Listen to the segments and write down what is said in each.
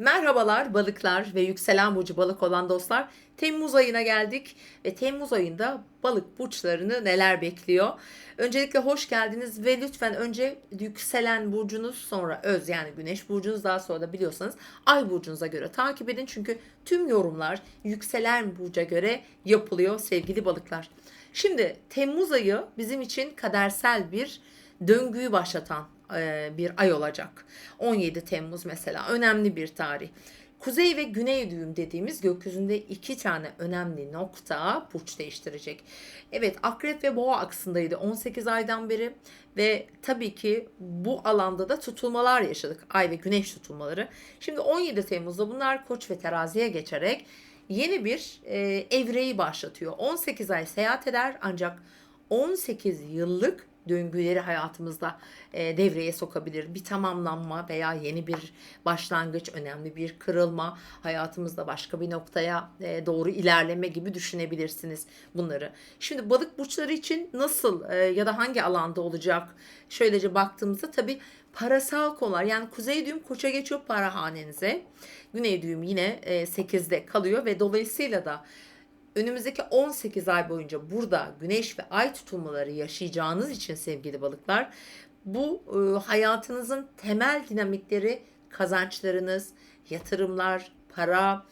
Merhabalar balıklar ve yükselen burcu balık olan dostlar. Temmuz ayına geldik ve Temmuz ayında balık burçlarını neler bekliyor? Öncelikle hoş geldiniz ve lütfen önce yükselen burcunuz sonra öz yani güneş burcunuz daha sonra da biliyorsanız ay burcunuza göre takip edin. Çünkü tüm yorumlar yükselen burca göre yapılıyor sevgili balıklar. Şimdi Temmuz ayı bizim için kadersel bir döngüyü başlatan bir ay olacak. 17 Temmuz mesela önemli bir tarih. Kuzey ve güney düğüm dediğimiz gökyüzünde iki tane önemli nokta burç değiştirecek. Evet akrep ve boğa aksındaydı 18 aydan beri ve tabii ki bu alanda da tutulmalar yaşadık. Ay ve güneş tutulmaları. Şimdi 17 Temmuz'da bunlar koç ve teraziye geçerek yeni bir e, evreyi başlatıyor. 18 ay seyahat eder ancak 18 yıllık döngüleri hayatımızda e, devreye sokabilir. Bir tamamlanma veya yeni bir başlangıç, önemli bir kırılma, hayatımızda başka bir noktaya e, doğru ilerleme gibi düşünebilirsiniz bunları. Şimdi balık burçları için nasıl e, ya da hangi alanda olacak? Şöylece baktığımızda tabii parasal konular yani kuzey düğüm koça geçiyor para hanenize. Güney düğüm yine e, 8'de kalıyor ve dolayısıyla da önümüzdeki 18 ay boyunca burada güneş ve ay tutulmaları yaşayacağınız için sevgili balıklar bu e, hayatınızın temel dinamikleri kazançlarınız, yatırımlar, para,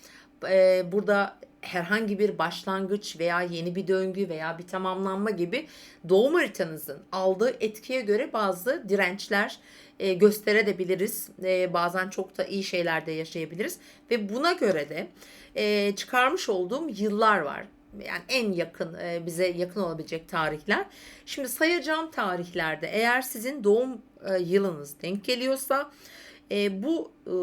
e, burada herhangi bir başlangıç veya yeni bir döngü veya bir tamamlanma gibi doğum haritanızın aldığı etkiye göre bazı dirençler e, gösterebiliriz. E, bazen çok da iyi şeyler de yaşayabiliriz ve buna göre de e, çıkarmış olduğum yıllar var. Yani en yakın e, bize yakın olabilecek tarihler. Şimdi sayacağım tarihlerde eğer sizin doğum e, yılınız denk geliyorsa e, bu e,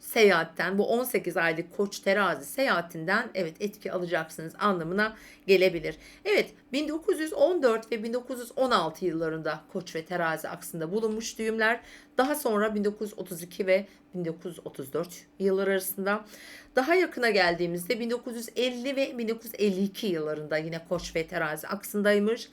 seyahatten bu 18 aylık koç terazi seyahatinden evet etki alacaksınız anlamına gelebilir. Evet 1914 ve 1916 yıllarında koç ve terazi aksında bulunmuş düğümler daha sonra 1932 ve 1934 yıllar arasında daha yakına geldiğimizde 1950 ve 1952 yıllarında yine koç ve terazi aksındaymış.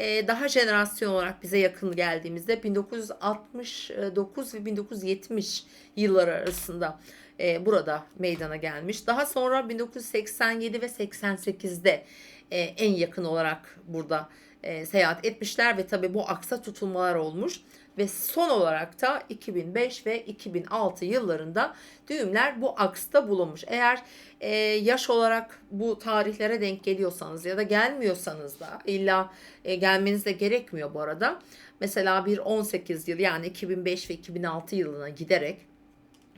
Ee, daha jenerasyon olarak bize yakın geldiğimizde 1969 ve 1970 yıllar arasında e, burada meydana gelmiş. Daha sonra 1987 ve 88'de e, en yakın olarak burada e, seyahat etmişler ve tabi bu aksa tutulmalar olmuş ve son olarak da 2005 ve 2006 yıllarında düğümler bu aksta bulunmuş. Eğer e, yaş olarak bu tarihlere denk geliyorsanız ya da gelmiyorsanız da illa e, gelmeniz de gerekmiyor bu arada. Mesela bir 18 yıl yani 2005 ve 2006 yılına giderek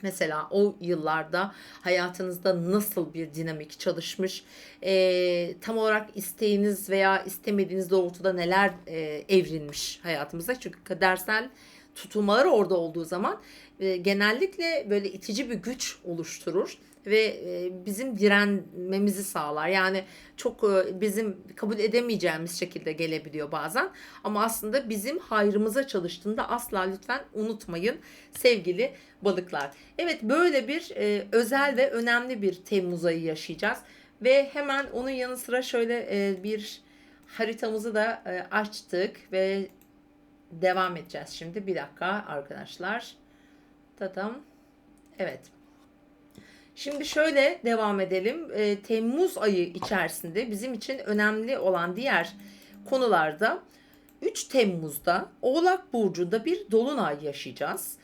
Mesela o yıllarda hayatınızda nasıl bir dinamik çalışmış, e, tam olarak isteğiniz veya istemediğiniz doğrultuda neler e, evrilmiş hayatımızda. Çünkü kadersel tutulmalar orada olduğu zaman e, genellikle böyle itici bir güç oluşturur ve e, bizim direnmemizi sağlar. Yani çok e, bizim kabul edemeyeceğimiz şekilde gelebiliyor bazen. Ama aslında bizim hayrımıza çalıştığında asla lütfen unutmayın sevgili balıklar. Evet böyle bir e, özel ve önemli bir Temmuz ayı yaşayacağız. Ve hemen onun yanı sıra şöyle bir haritamızı da açtık ve devam edeceğiz şimdi. Bir dakika arkadaşlar. Tatam. Evet. Şimdi şöyle devam edelim. E, Temmuz ayı içerisinde bizim için önemli olan diğer konularda 3 Temmuz'da Oğlak Burcu'nda bir dolunay yaşayacağız.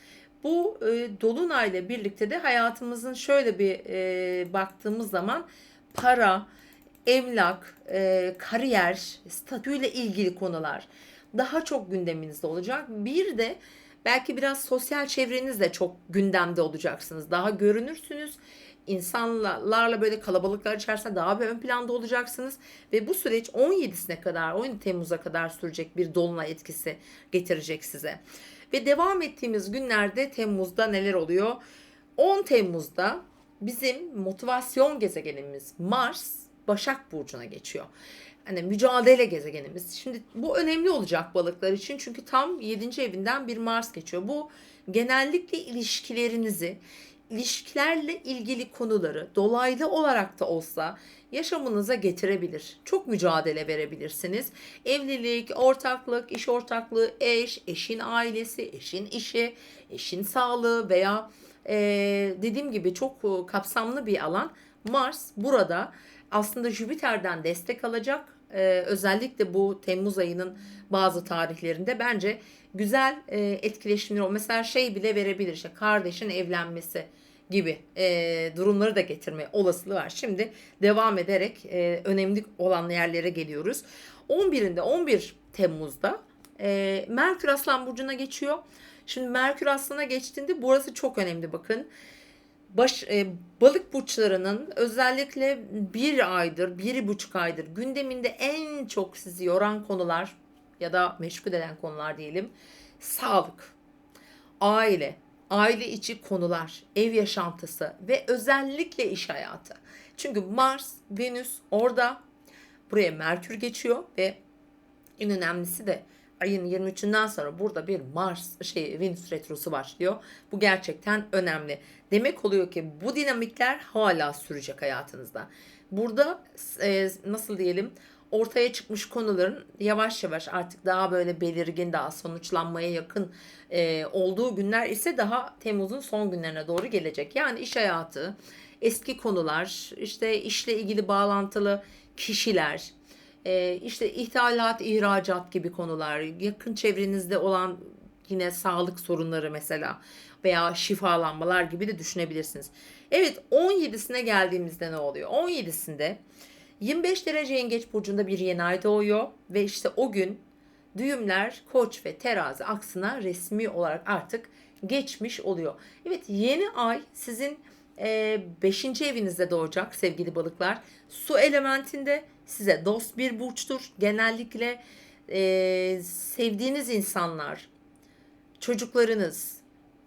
Bu e, dolunayla birlikte de hayatımızın şöyle bir e, baktığımız zaman para, emlak, e, kariyer, statüyle ilgili konular daha çok gündeminizde olacak. Bir de belki biraz sosyal çevrenizde çok gündemde olacaksınız. Daha görünürsünüz. İnsanlarla böyle kalabalıklar içerisinde daha bir ön planda olacaksınız. Ve bu süreç 17'sine kadar, 17 Temmuz'a kadar sürecek bir dolunay etkisi getirecek size. Ve devam ettiğimiz günlerde Temmuz'da neler oluyor? 10 Temmuz'da bizim motivasyon gezegenimiz Mars Başak Burcu'na geçiyor hani mücadele gezegenimiz. Şimdi bu önemli olacak balıklar için çünkü tam 7. evinden bir Mars geçiyor. Bu genellikle ilişkilerinizi, ilişkilerle ilgili konuları dolaylı olarak da olsa yaşamınıza getirebilir. Çok mücadele verebilirsiniz. Evlilik, ortaklık, iş ortaklığı, eş, eşin ailesi, eşin işi, eşin sağlığı veya e, dediğim gibi çok e, kapsamlı bir alan. Mars burada aslında Jüpiter'den destek alacak. E, özellikle bu Temmuz ayının bazı tarihlerinde bence güzel e, etkileşimler o. Mesela şey bile verebilir işte kardeşin evlenmesi gibi e, durumları da getirme olasılığı var. Şimdi devam ederek e, önemli olan yerlere geliyoruz. 11'inde 11 Temmuz'da e, Merkür Aslan Burcu'na geçiyor. Şimdi Merkür Aslan'a geçtiğinde burası çok önemli bakın. Baş, e, balık burçlarının özellikle bir aydır, bir buçuk aydır gündeminde en çok sizi yoran konular ya da meşgul eden konular diyelim. Sağlık, aile, aile içi konular, ev yaşantısı ve özellikle iş hayatı. Çünkü Mars, Venüs orada buraya Merkür geçiyor ve en önemlisi de ayın 23'ünden sonra burada bir Mars şey Venüs retrosu başlıyor. Bu gerçekten önemli. Demek oluyor ki bu dinamikler hala sürecek hayatınızda. Burada e, nasıl diyelim ortaya çıkmış konuların yavaş yavaş artık daha böyle belirgin daha sonuçlanmaya yakın e, olduğu günler ise daha Temmuz'un son günlerine doğru gelecek. Yani iş hayatı, eski konular, işte işle ilgili bağlantılı kişiler, e, işte ithalat, ihracat gibi konular, yakın çevrenizde olan yine sağlık sorunları mesela veya şifalanmalar gibi de düşünebilirsiniz. Evet 17'sine geldiğimizde ne oluyor? 17'sinde 25 derece yengeç burcunda bir yeni ay doğuyor ve işte o gün düğümler koç ve terazi aksına resmi olarak artık geçmiş oluyor. Evet yeni ay sizin 5. E, evinizde doğacak sevgili balıklar. Su elementinde size dost bir burçtur. Genellikle e, sevdiğiniz insanlar, çocuklarınız,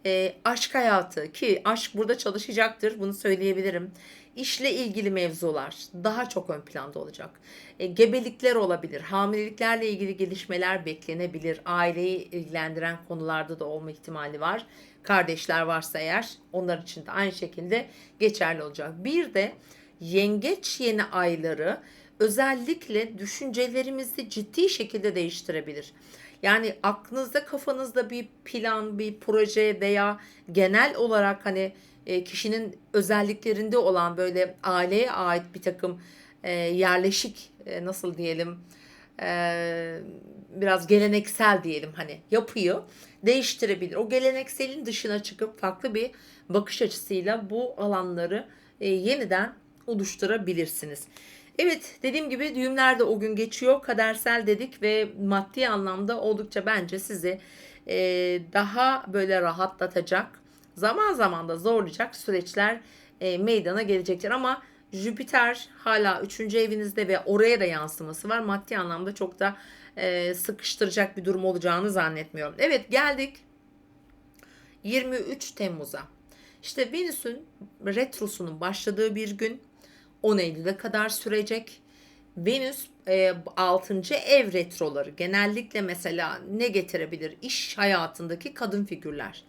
e, aşk hayatı ki aşk burada çalışacaktır bunu söyleyebilirim. İşle ilgili mevzular daha çok ön planda olacak. E, gebelikler olabilir, hamileliklerle ilgili gelişmeler beklenebilir. Aileyi ilgilendiren konularda da olma ihtimali var. Kardeşler varsa eğer onlar için de aynı şekilde geçerli olacak. Bir de yengeç yeni ayları özellikle düşüncelerimizi ciddi şekilde değiştirebilir. Yani aklınızda kafanızda bir plan, bir proje veya genel olarak hani e, kişinin özelliklerinde olan böyle aileye ait bir takım e, yerleşik e, nasıl diyelim biraz geleneksel diyelim hani yapıyı değiştirebilir. O gelenekselin dışına çıkıp farklı bir bakış açısıyla bu alanları yeniden oluşturabilirsiniz. Evet dediğim gibi düğümler de o gün geçiyor. Kadersel dedik ve maddi anlamda oldukça bence sizi e, daha böyle rahatlatacak, zaman zaman da zorlayacak süreçler e, meydana gelecektir. Ama Jüpiter hala 3. evinizde ve oraya da yansıması var. Maddi anlamda çok da e, sıkıştıracak bir durum olacağını zannetmiyorum. Evet geldik 23 Temmuz'a. İşte Venüs'ün retrosunun başladığı bir gün 10 Eylül'e kadar sürecek. Venüs e, 6. ev retroları genellikle mesela ne getirebilir? İş hayatındaki kadın figürler.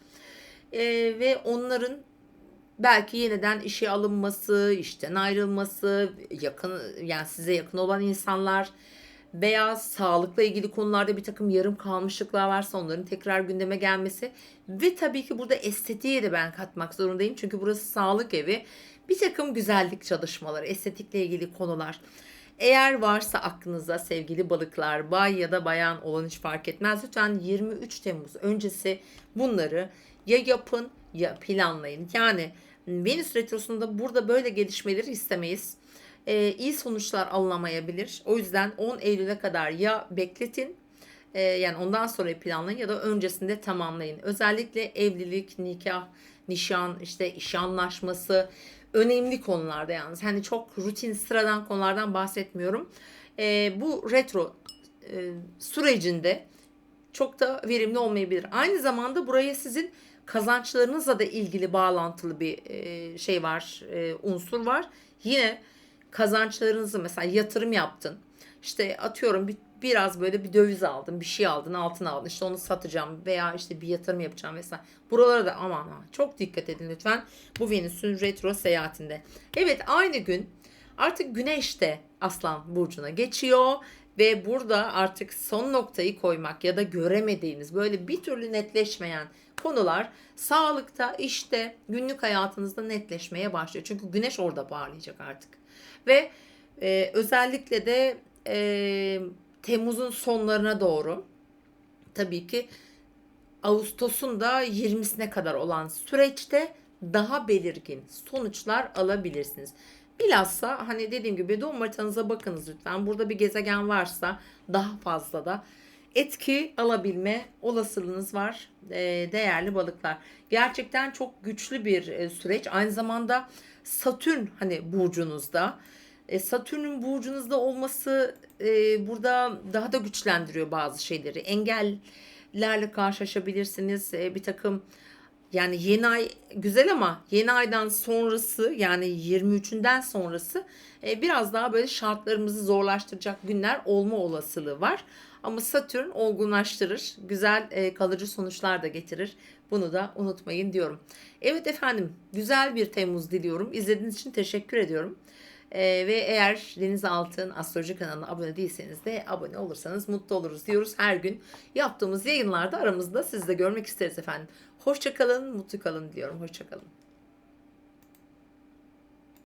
E, ve onların belki yeniden işe alınması, işten ayrılması, yakın yani size yakın olan insanlar veya sağlıkla ilgili konularda bir takım yarım kalmışlıklar varsa onların tekrar gündeme gelmesi ve tabii ki burada estetiğe de ben katmak zorundayım. Çünkü burası sağlık evi bir takım güzellik çalışmaları, estetikle ilgili konular. Eğer varsa aklınıza sevgili balıklar, bay ya da bayan olan hiç fark etmez. Lütfen 23 Temmuz öncesi bunları ya yapın ya planlayın. Yani Venüs Retrosu'nda burada böyle gelişmeleri istemeyiz. Ee, iyi sonuçlar alınamayabilir. O yüzden 10 Eylül'e kadar ya bekletin e, yani ondan sonra planlayın ya da öncesinde tamamlayın. Özellikle evlilik, nikah, nişan, işte iş anlaşması, önemli konularda yalnız. Hani çok rutin sıradan konulardan bahsetmiyorum. E, bu retro e, sürecinde çok da verimli olmayabilir. Aynı zamanda buraya sizin kazançlarınızla da ilgili bağlantılı bir e, şey var, e, unsur var. Yine kazançlarınızı mesela yatırım yaptın. İşte atıyorum bir biraz böyle bir döviz aldın, bir şey aldın, altın aldın. İşte onu satacağım veya işte bir yatırım yapacağım vesaire. Buralara da aman aman çok dikkat edin lütfen bu Venüs'ün retro seyahatinde. Evet aynı gün artık Güneş de Aslan burcuna geçiyor ve burada artık son noktayı koymak ya da göremediğiniz böyle bir türlü netleşmeyen konular sağlıkta, işte, günlük hayatınızda netleşmeye başlıyor. Çünkü güneş orada parlayacak artık. Ve e, özellikle de e, Temmuz'un sonlarına doğru tabii ki Ağustos'un da 20'sine kadar olan süreçte daha belirgin sonuçlar alabilirsiniz. Bilhassa hani dediğim gibi doğum haritanıza bakınız lütfen. Burada bir gezegen varsa daha fazla da etki alabilme olasılığınız var değerli balıklar. Gerçekten çok güçlü bir süreç. Aynı zamanda Satürn hani burcunuzda. E, Satürn'ün burcunuzda olması e, burada daha da güçlendiriyor bazı şeyleri. Engellerle karşılaşabilirsiniz. E, bir takım yani yeni ay güzel ama yeni aydan sonrası yani 23'ünden sonrası biraz daha böyle şartlarımızı zorlaştıracak günler olma olasılığı var. Ama Satürn olgunlaştırır, güzel kalıcı sonuçlar da getirir. Bunu da unutmayın diyorum. Evet efendim, güzel bir Temmuz diliyorum. İzlediğiniz için teşekkür ediyorum. E, ve eğer Deniz Altın Astroloji kanalına abone değilseniz de abone olursanız mutlu oluruz diyoruz. Her gün yaptığımız yayınlarda aramızda sizi de görmek isteriz efendim. Hoşçakalın, mutlu kalın diyorum. Hoşçakalın.